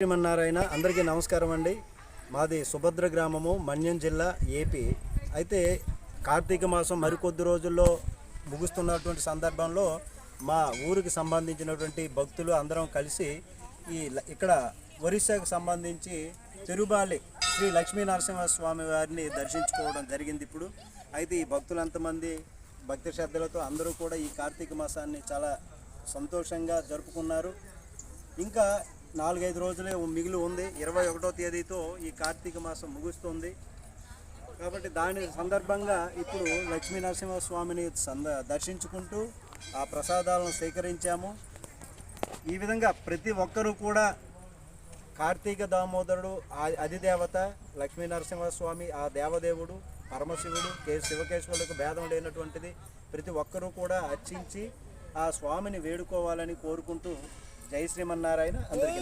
శ్రీమన్నారాయణ అందరికీ నమస్కారం అండి. మాది సుభద్ర గ్రామము మన్యం జిల్లా ఏపీ. అయితే కార్తీక మాసం మరికొద్ది రోజుల్లో ముగుస్తున్నటువంటి సందర్భంలో మా ఊరికి సంబంధించినటువంటి భక్తులు అందరం కలిసి ఈ ఇక్కడ ఒరిస్సాకు సంబంధించి తిరుబాలి శ్రీ లక్ష్మీ నరసింహస్వామి వారిని దర్శించుకోవడం జరిగింది ఇప్పుడు. అయితే ఈ భక్తులు ఎంతమంది భక్తి శ్రద్ధలతో అందరూ కూడా ఈ కార్తీక మాసాన్ని చాలా సంతోషంగా జరుపుకున్నారు. ఇంకా నాలుగైదు రోజులే మిగిలి ఉంది. ఇరవై ఒకటో తేదీతో ఈ కార్తీక మాసం ముగుస్తుంది. కాబట్టి దాని సందర్భంగా ఇప్పుడు లక్ష్మీ నరసింహస్వామిని సంద దర్శించుకుంటూ ఆ ప్రసాదాలను సేకరించాము. ఈ విధంగా ప్రతి ఒక్కరూ కూడా కార్తీక దామోదరుడు ఆ అధిదేవత లక్ష్మీ నరసింహస్వామి ఆ దేవదేవుడు పరమశివుడు కే శివకేశ్వరులకు భేదం లేనటువంటిది ప్రతి ఒక్కరూ కూడా అర్చించి ఆ స్వామిని వేడుకోవాలని కోరుకుంటూ జై శ్రీమన్నారాయణ అందరికీ